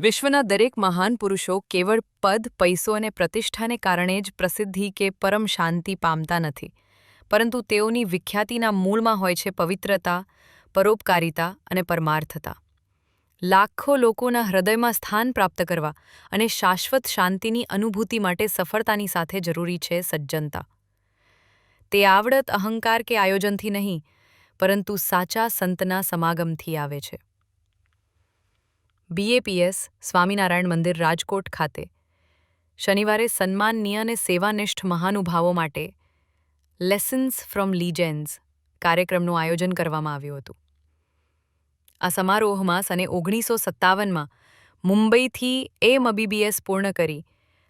વિશ્વના દરેક મહાન પુરુષો કેવળ પદ, પૈસો અને પ્રતિષ્ઠાને કારણે જ પ્રસિદ્ધિ કે પરમ શાંતિ પામતા નથી. પરંતુ તેઓની વિખ્યાતિના મૂળમાં હોય છે પવિત્રતા, પરોપકારિતા અને પરમાર્થતા. લાખો લોકોના હૃદયમાં સ્થાન પ્રાપ્ત કરવા અને શાશ્વત શાંતિની અનુભૂતિ માટે સફળતાની સાથે જરૂરી છે સજ્જનતા. તે આવડત, અહંકાર કે આયોજનથી નહીં, પરંતુ સાચા સંતના સમાગમથી આવે છે. બીએપીએસ, સ્વામિનારાયણ મંદિર, રાજકોટ ખાતે. શનિવારે સન્માનનીય અને સેવાનિષ્ઠ મહાનુભાવો માટે લેસન્સ ફ્રોમ લીજેન્સ કાર્યક્રમનું આયોજન કરવામાં આવ્યું હતું. આ સમારોહમાં સને ઓગણીસો સત્તાવનમાં મુંબઈથી એમ અબીબીએસ પૂર્ણ કરી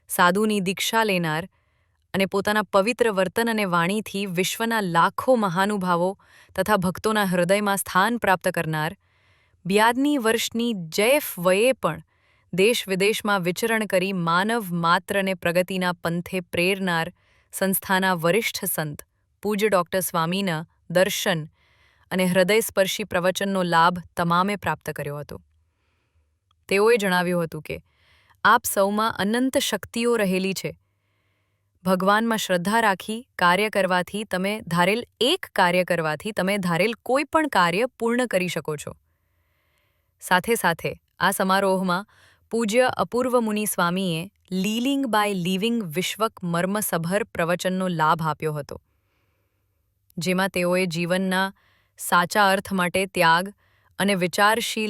સાધુની દીક્ષા લેનાર અને પોતાના પવિત્ર વર્તન અને વાણીથી વિશ્વના લાખો મહાનુભાવો તથા ભક્તોના હૃદયમાં સ્થાન પ્રાપ્ત કરનાર બ્યાદની વર્ષની જૈફ વયે પણ દેશ વિદેશમાં વિચરણ કરી માનવ માત્રને પ્રગતિના પંથે પ્રેરનાર સંસ્થાના વરિષ્ઠ સંત, પૂજ્ય ડૉક્ટર સ્વામીના દર્શન અને હૃદયસ્પર્શી પ્રવચનનો લાભ તમામે પ્રાપ્ત કર્યો હતો. તેઓએ જણાવ્યું હતું કે, આપ સૌમાં અનંત શક્તિઓ રહેલી છે. ભગવાનમાં શ્રદ્ધા રાખી કાર્ય કરવાથી તમે ધારેલ એક કાર્ય કરવાથી તમે ધારેલ કોઈ પણ કાર્ય પૂર્ણ કરી શકો છો. સાથે સાથે આ સમારોહમાં પૂજ્ય અપૂર્વ મુનિ સ્વામીએ લીલિંગ બાય લિવિંગ વિશ્વક મર્મસભર પ્રવચનનો લાભ આપ્યો હતો, જેમાં તેઓએ જીવનના સાચા અર્થ માટે ત્યાગ અને વિચારશીલ